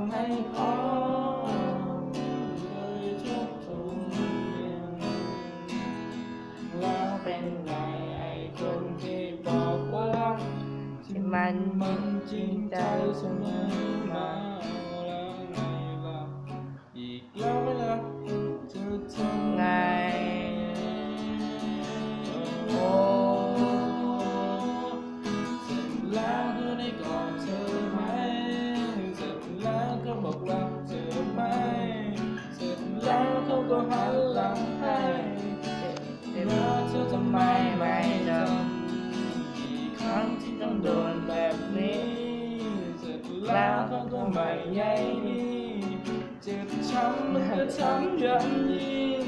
อมให้พร้อมเลยทุกทุกอย่างแล้วเป็นไงไอ้คนที่บอกว่ารักที่มันมันจริงใจเสมอมาแล้วไงล่ะอีกแล้วเวลาจะ แล้วก็บอกรักเธอไหมเสร็จแล้วเขาก็หันหลังให้แล้วเธอทำไมไม่จำกี่ครั้งที่ต้องโดนแบบนี้ เสร็จแล้วเขาก็ไม่ใยดีเจ็บช้ำมันก็ช้ำยันยิ่ง